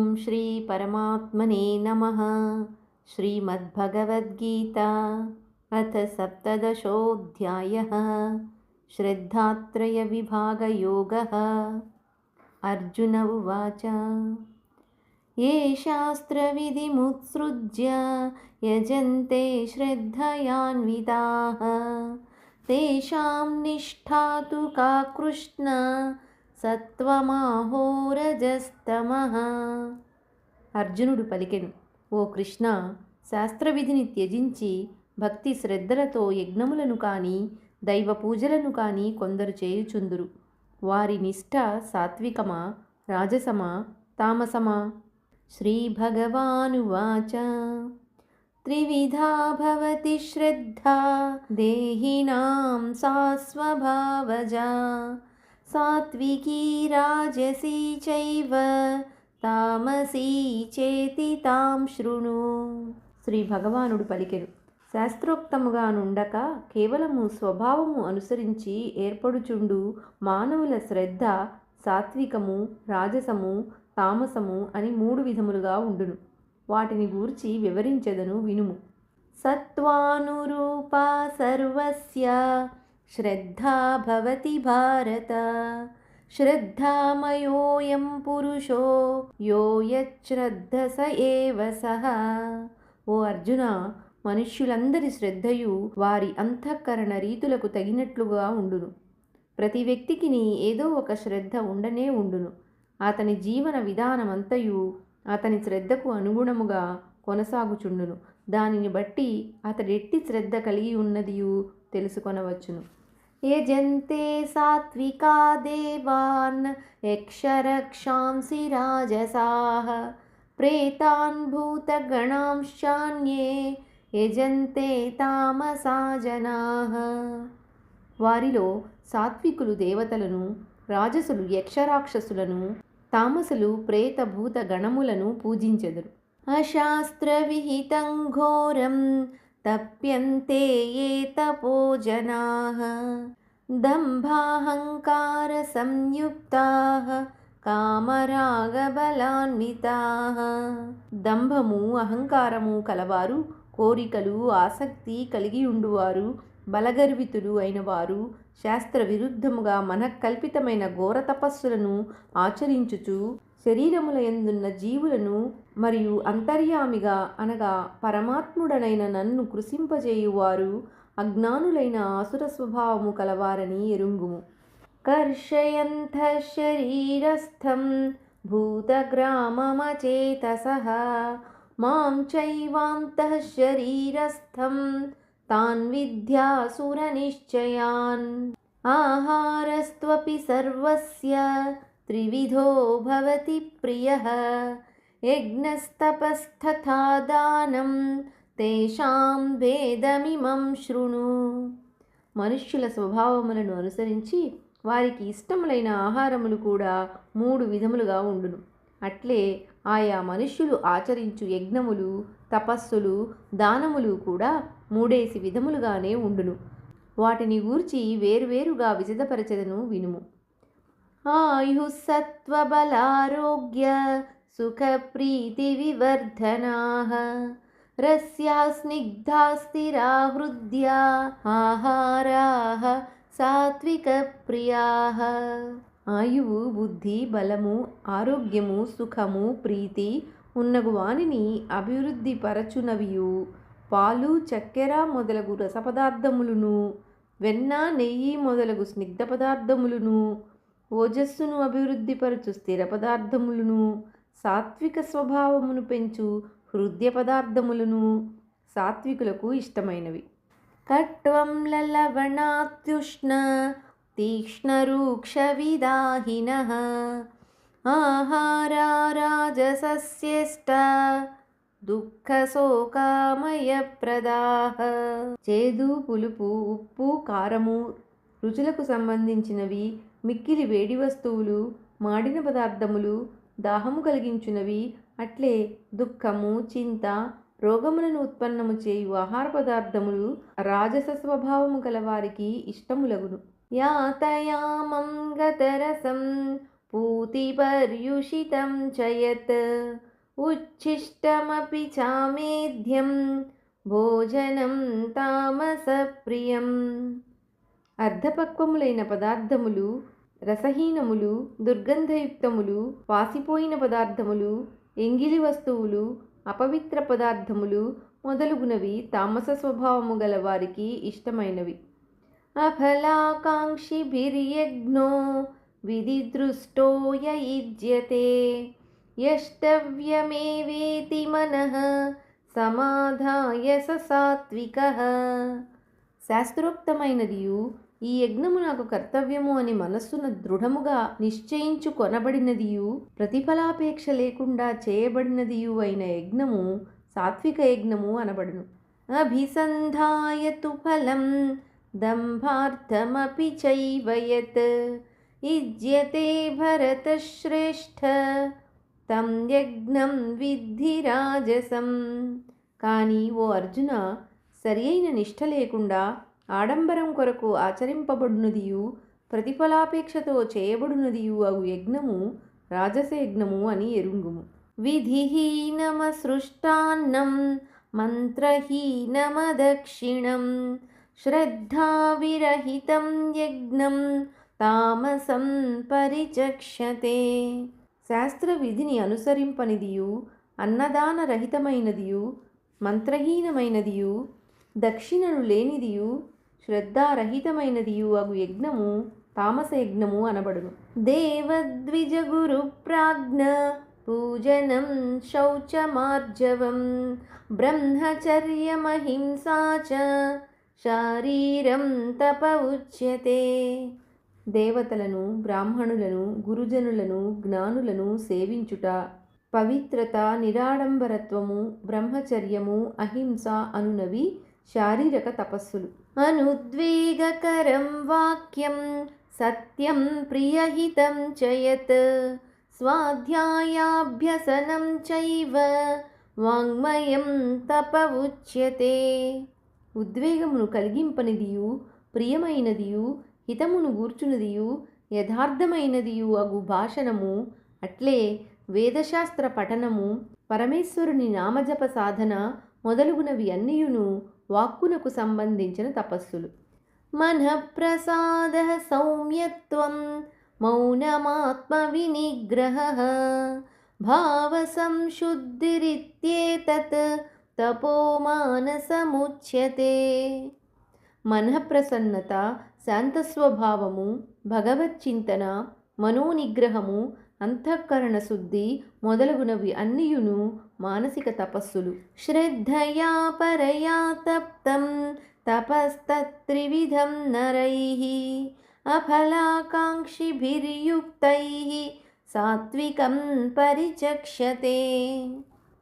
ॐ श्रीपरमात्मने नमः। श्रीमद्भगवद्गीता अथ सप्तदशोऽध्यायः। श्रद्धात्रयविभागयोगः। अर्जुन उवाच। ये शास्त्रविधिमुत्सृज्य यजन्ते श्रद्धयान्विताः। तेषां निष्ठा तु का कृष्णा సత్వమాహోరజస్తమః. అర్జునుడు పలికెను ఓ కృష్ణ శాస్త్రవిధిని త్యజించి భక్తి శ్రద్ధలతో యజ్ఞములను కాని దైవ పూజలను కానీ కొందరు చేయుచుందురు. వారి నిష్ఠ సాత్వికమా రాజసమా తామసమా? శ్రీభగవానువాచ. త్రివిధా భవతి శ్రద్ధా దేహినాం సా సాత్వికీ రాజసీ చైవ తామసీ చేతి తాం శృణు శ్రీ భగవానుడు పలికెను శాస్త్రోక్తముగా నుండక కేవలము స్వభావము అనుసరించి ఏర్పడుచుండు మానవుల శ్రద్ధ సాత్వికము రాజసము తామసము అని మూడు విధములుగా ఉండును. వాటిని గూర్చి వివరించెదను వినుము. సత్వానురూపా సర్వస్య శ్రద్ధా భవతి భారత. శ్రద్ధామయోయం పురుషో యో యశ్రద్ధ స ఏవ సహ. ఓ అర్జున మనుష్యులందరి శ్రద్ధయు వారి అంతఃకరణ రీతులకు తగినట్లుగా ఉండును. ప్రతి వ్యక్తికిని ఏదో ఒక శ్రద్ధ ఉండనే ఉండును. అతని జీవన విధానమంతయు అతని శ్రద్ధకు అనుగుణముగా కొనసాగుచుండును. దానిని బట్టి అతడెట్టి శ్రద్ధ కలిగి ఉన్నదియు తెలుసుకొనవచ్చును. యజంతే సాత్వికా దేవాన్ యక్షరక్షాంసి రాజసాహ ప్రేతాన్ భూతగణాంశాన్యే యజంతే తామసా జనాः వారిలో సాత్వికులు దేవతలను రాజసులు యక్షరాక్షసులను తామసులు ప్రేత భూత గణములను పూజించెదరు అశాస్త్రవిహితం ఘోరం తప్యంతే ఏ తపో జనాः దంభాహంకార సంయుక్తాः కామరాగబలాన్వితాः. దంభము అహంకారము కలవారు కోరికలు ఆసక్తి కలిగి ఉండువారు బలగర్వితులు అయినవారు శాస్త్ర విరుద్ధముగా మనకల్పితమైన ఘోర తపస్సులను ఆచరించుచు శరీరముల ఎందున్న జీవులను మరియు అంతర్యామిగా అనగా పరమాత్ముడనైన నన్ను కృషింపజేయువారు అజ్ఞానులైన ఆసుర స్వభావము కలవారని ఎరుంగుము. కర్షయంత శరీరస్థం భూతగ్రామమచేతస మాం చైవాంతః శరీరస్థం తాన్ విద్యాసురనిశ్చయాన్. ఆహారస్త్వపి సర్వస్య త్రివిధో భవతి ప్రియ యజ్ఞస్తపస్తథా దానం తేషాం భేదమిమం శృణు. మనుష్యుల స్వభావములను అనుసరించి వారికి ఇష్టములైన ఆహారములు కూడా మూడు విధములుగా ఉండును. అట్లే ఆయా మనుష్యులు ఆచరించు యజ్ఞములు తపస్సులు దానములు కూడా మూడేసి విధములుగానే ఉండును. వాటిని గూర్చి వేరువేరుగా విజితపరచదను వినుము. ఆయు సత్వబలారోగ్య సుఖప్రీతివివర్ధనాः రస్యా స్నిగ్ధా స్థిరా హృద్యా సాత్విక సాత్వికప్రియాः ఆయువు బుద్ధి బలము ఆరోగ్యము సుఖము ప్రీతి ఉన్నగు వానిని అభివృద్ధి పరచునవియు। పాలు చక్కెర మొదలగు రసపదార్థములను వెన్న నెయ్యి మొదలగు స్నిగ్ధ పదార్థములను ఓజస్సును అభివృద్ధిపరచు స్థిర పదార్థములను సాత్విక స్వభావమును పెంచు హృదయ పదార్థములను సాత్వికులకు ఇష్టమైనవి. కట్వం లలవణాత్యుష్ణ తీక్ష్ణరూక్షవిదాహిన ఆహారా రాజసస్యష్ట దుఃఖశోకామయప్రదాహ చేదు పులుపు ఉప్పు కారము రుచులకు సంబంధించినవి మిక్కిలి వేడి వస్తువులు మాడిన పదార్థములు దాహము కలిగించునవి. అట్లే దుఃఖము చింత రోగములను ఉత్పన్నము చేయు ఆహార పదార్థములు రాజస స్వభావము గలవారికి ఇష్టములగును. యాతయామం పూతి పర్యుషితం చయత్. ఉచ్ఛిష్టమపి చామేధ్యం భోజనం తామస ప్రియం అర్ధపక్వములైన పదార్థములు రసహీనములు దుర్గంధయుక్తములు పాసిపోయిన పదార్థములు ఎంగిలి వస్తువులు అపవిత్ర పదార్థములు మొదలుగునవి తామస స్వభావము గల వారికి ఇష్టమైనవి. అఫలాకాంక్షిభిర్యజ్ఞో విధిదృష్టో యయుజ్యతే యష్టవ్యమేవేతి మనః సమాధాయ సాత్విక. శాస్త్రోక్తమైనదియు ఈ యజ్ఞము నాకు కర్తవ్యము అని మనస్సున దృఢముగా నిశ్చయించు కొనబడినదియు ప్రతిఫలాపేక్ష లేకుండా చేయబడినదియు అయిన యజ్ఞము సాత్విక యజ్ఞము అనబడును. అభిసంధాయ తు ఫలం దంభార్థమపి చైవయత్ ఇజ్యతే భరతశ్రేష్ఠ తం యజ్ఞం విద్ధి రాజసం. కానీ ఓ అర్జున సరి అయిన నిష్ఠ లేకుండా ఆడంబరం కొరకు ఆచరింపబడినదియు ప్రతిఫలాపేక్షతో చేయబడినదియు అగు యజ్ఞము రాజస యజ్ఞము అని ఎరుంగుము. విధిహీనమసృష్టాన్నం మంత్రహీనమదక్షిణం శ్రద్ధావిరహితం యజ్ఞం తామసం పరిచక్షతే. శాస్త్ర విధిని అనుసరింపనిదియు అన్నదాన రహితమైనదియు మంత్రహీనమైనదియు దక్షిణను లేనిదియు శ్రద్ధారహితమైనదియు అగు యజ్ఞము తామస యజ్ఞము అనబడును. దేవద్విజ గురు ప్రాజ్ఞ పూజనం శౌచమార్జవం బ్రహ్మచర్యమహింసా చ శారీరం తప ఉచ్యతే దేవతలను బ్రాహ్మణులను గురుజనులను జ్ఞానులను సేవించుట పవిత్రత నిరాడంబరత్వము బ్రహ్మచర్యము అహింస అనునవి శారీరక తపస్సులు. అనుద్వేగకరం వాక్యం సత్యం ప్రియహితం చయత్ స్వాధ్యాయాభ్యసనం చైవ వాంగ్మయం తప ఉచ్యతే ఉద్వేగమును కలిగింపనిదియు ప్రియమైనదియు హితమును గూర్చునదియు యథార్థమైనదియు అగు భాషణము అట్లే వేదశాస్త్ర పఠనము పరమేశ్వరుని నామజప సాధన మొదలుగునవి అన్నియును వాక్కునకు సంబంధించిన తపస్సులు. మనఃప్రసాద సౌమ్యత్వం మౌనమాత్మ వినిగ్రహ భావ సంశుద్ధిరిత్యేతత్ తపోమానసముచ్యతే మనఃప్రసన్నత శాంతస్వభావము భగవచ్చింతన మనోనిగ్రహము అంతఃకరణ శుద్ధి మొదలగునవి అన్నియును మానసిక తపస్సులు. శ్రద్ధయా పరయా తప్తం తపస్తత్రివిధం నరై అఫలాకాంక్షిభిర్యుక్తై సాత్వికం పరిచక్షతే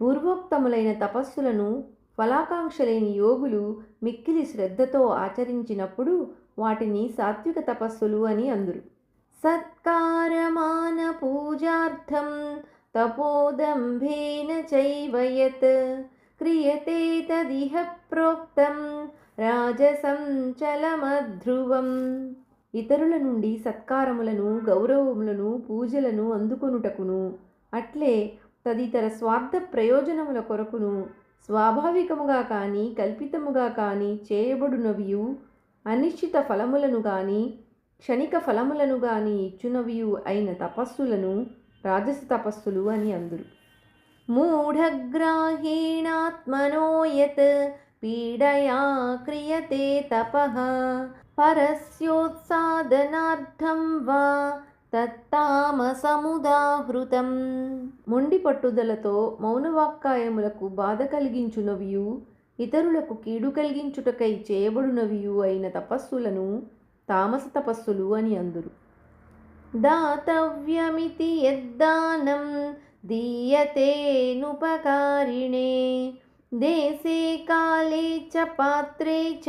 పూర్వోక్తములైన తపస్సులను ఫలాకాంక్ష లేని యోగులు మిక్కిలి శ్రద్ధతో ఆచరించినప్పుడు వాటిని సాత్విక తపస్సులు అని అందురు. సత్కారమాన పూజార్థం తపోదంభేన చైవయత్ క్రియతే తదిహ ప్రోక్తం రాజసం ఇతరుల నుండి సత్కారములను గౌరవములను పూజలను అందుకొనుటకును అట్లే తదితర స్వార్థ ప్రయోజనముల కొరకును స్వాభావికముగా కానీ కల్పితముగా కానీ చేయబడునవియు అనిశ్చిత ఫలములను కానీ క్షణిక ఫలములను గాని ఇచ్చునవియు అయిన తపస్సులను రాజస తపస్సులు అని అందురు. మూఢగ్రాహీణాత్మనో యత్ పీడయా క్రియతే తపః పరస్యోత్సాదనార్థం వా తత్తామసముదాహృతం. మొండి పట్టుదలతో మౌనవాక్కాయములకు బాధ కలిగించునవియు ఇతరులకు కీడు కలిగించుటకై చేయబడునవియు అయిన తపస్సులను తామస తపస్సులు అని అందురు. దాతవ్యమితి యద్దానం దీయతేనుపకారిణే దేశే కాలే చ పాత్రే చ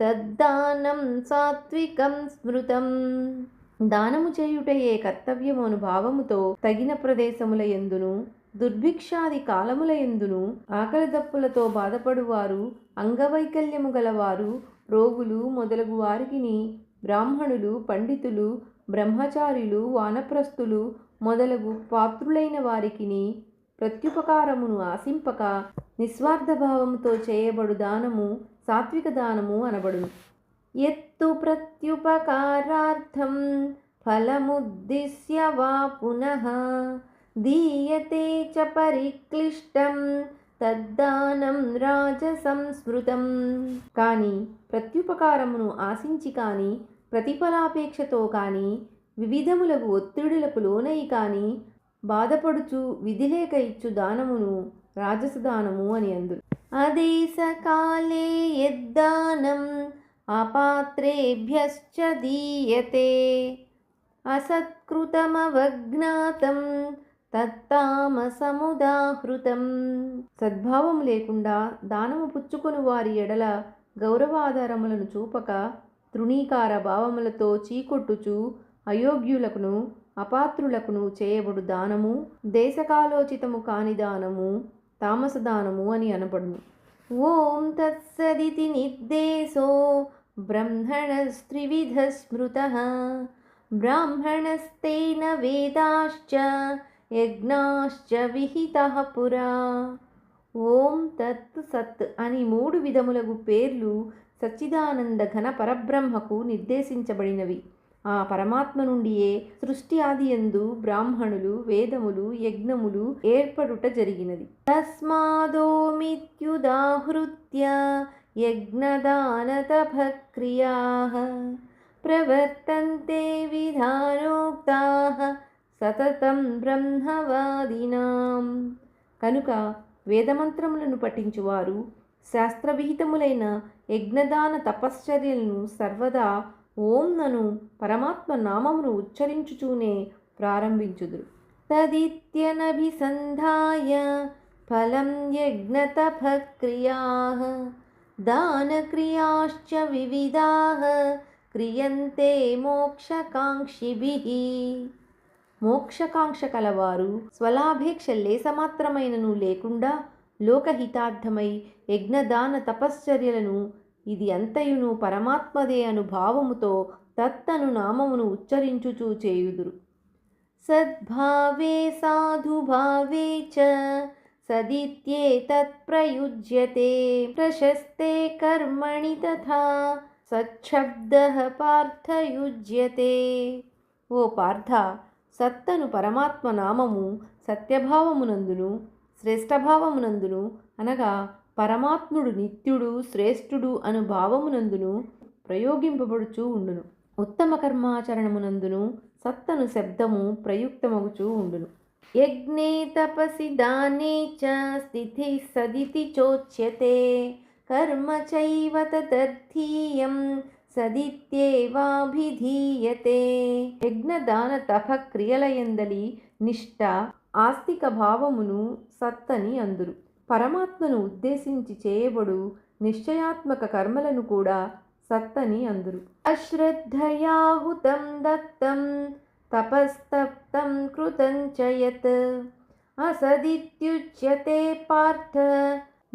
తద్దానం సాత్వికం స్మృతం. దానము చేయుటయే కర్తవ్యము భావముతో తగిన ప్రదేశముల ఎందును దుర్భిక్షాది కాలముల ఎందును ఆకలి దప్పులతో బాధపడువారు అంగవైకల్యము గలవారు రోగులు మొదలగు వారికిని బ్రాహ్మణులు పండితులు బ్రహ్మచారులు వానప్రస్థులు మొదలగు పాత్రులైన వారికిని ప్రత్యుపకారమును ఆశింపక నిస్వార్థభావముతో చేయబడు దానము సాత్విక దానము అనబడును. ఎత్తు ప్రత్యుపకారార్థం ఫలముద్దిశ్య వా పునః దీయతే చ పరిక్లిష్టం తద్దానం రాజసంస్మృతం కానీ ప్రత్యుపకారమును ఆశించి కానీ ప్రతిఫలాపేక్షతో కానీ వివిధములకు ఒత్తిడులకు లోనై కానీ బాధపడుచు విధిలేక ఇచ్చు దానమును రాజసదానము అని అందురు. అదేశకాలే యద్దానం అపాత్రేభ్యశ్చ దీయతే. అసత్కృతమవజ్ఞాతం తత్తామసముదాహృతం. సద్భావం లేకుండా దానము పుచ్చుకొని వారి ఎడల గౌరవాధారములను చూపక తృణీకార భావములతో చీకొట్టుచు అయోగ్యులకును అపాత్రులకును చేయబడు దానము దేశకాలోచితము కాని దానము తామస దానము అని అనబడును. ఓం తత్సదితి నిర్దేశో బ్రహ్మణస్త్రివిధ స్మృత బ్రాహ్మణస్తేన వేదాశ్చ యజ్ఞాశ్చ విహిత పురా. ఓం తత్ సత్ అని మూడు విధములగు పేర్లు సచ్చిదానంద ఘన పరబ్రహ్మకు నిర్దేశించబడినవి. ఆ పరమాత్మ నుండియే సృష్టి ఆది ఎందు బ్రాహ్మణులు వేదములు యజ్ఞములు ఏర్పడుట జరిగినది. తస్మాదోమిత్యుదాహృత్య యజ్ఞదానతపక్రియా ప్రవర్తంతే విధానోక్తా సతతం బ్రహ్మవాదినాం. కనుక వేదమంత్రములను పఠించువారు శాస్త్రవిహితములైన యజ్ఞదాన తపశ్చర్యలను సర్వదా ఓం నను పరమాత్మ నామమును ఉచ్చరించుచూనే ప్రారంభించుదురు. తదిత్యనభిసంధాయ ఫలం యజ్ఞతపక్రియా దానక్రియాశ్చ వివిధా క్రియంతే మోక్షకాంక్షిభిః. మోక్షకాంక్ష కలవారు. స్వలాభేక్ష లేసమాత్రమైనను లేకుండా లోకహితార్థమై యజ్ఞదాన తపశ్చర్యలను ఇది అంతయును పరమాత్మదే అను భావముతో తత్తను నామమును ఉచ్చరించుచూ చేయుదురు. సద్భావే సాధుభావే చ సదిత్యే తత్ప్రయుజ్యతే ప్రశస్తే కర్మణి తథా సచ్చబ్ద పార్థయుజ్యతే. ఓ పార్థ సత్తను పరమాత్మ నామము సత్యభావమునందును శ్రేష్టభావమునందును అనగా పరమాత్ముడు నిత్యుడు శ్రేష్ఠుడు అను భావమునందును ప్రయోగింపబడుచూ ఉండును. ఉత్తమ కర్మాచరణమునందును సత్తను శబ్దము ప్రయుక్తమగుచూ ఉండును. యజ్ఞే తపసి దానే చ స్థితి సదితి చోచ్యతే కర్మ చైవ తదర్థీయం సదిత్యేవాభిధీయతే. యజ్ఞదాన తప క్రియలయందలి నిష్ట ఆస్తిక భావమును సత్తని అందురు. పరమాత్మను ఉద్దేశించి చేయబడు నిశ్చయాత్మక కర్మలను కూడా సత్తని అందురు. అశ్రద్ధయాహుతం దత్తం తపస్తప్తం కృతం చయత్ అసదిత్యుచ్యతే పార్థ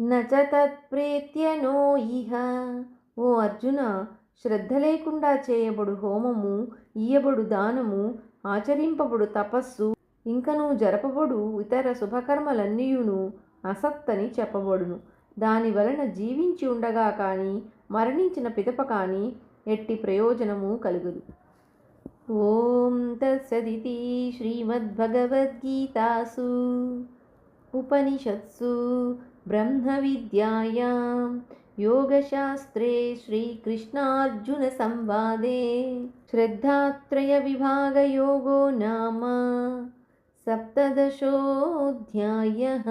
నచ తత్ప్రేత్యనో ఇహ. ఓ అర్జున శ్రద్ధ లేకుండా చేయబడు హోమము ఇయ్యబడు దానము ఆచరింపబడు తపస్సు ఇంకను జరపబడు ఇతర శుభకర్మలన్నీయును అసత్తని చెప్పబడును. దాని వలన జీవించి ఉండగా కానీ మరణించిన పిదప కానీ ఎట్టి ప్రయోజనము కలుగదు. ఓం తత్సదితి శ్రీమద్భగవద్గీతాసు. ఉపనిషత్సు బ్రహ్మవిద్యాయాం योगशास्त्रे श्रीकृष्णार्जुनसंवादे श्रद्धात्रयविभागयोगो नाम सप्तदशोऽध्यायः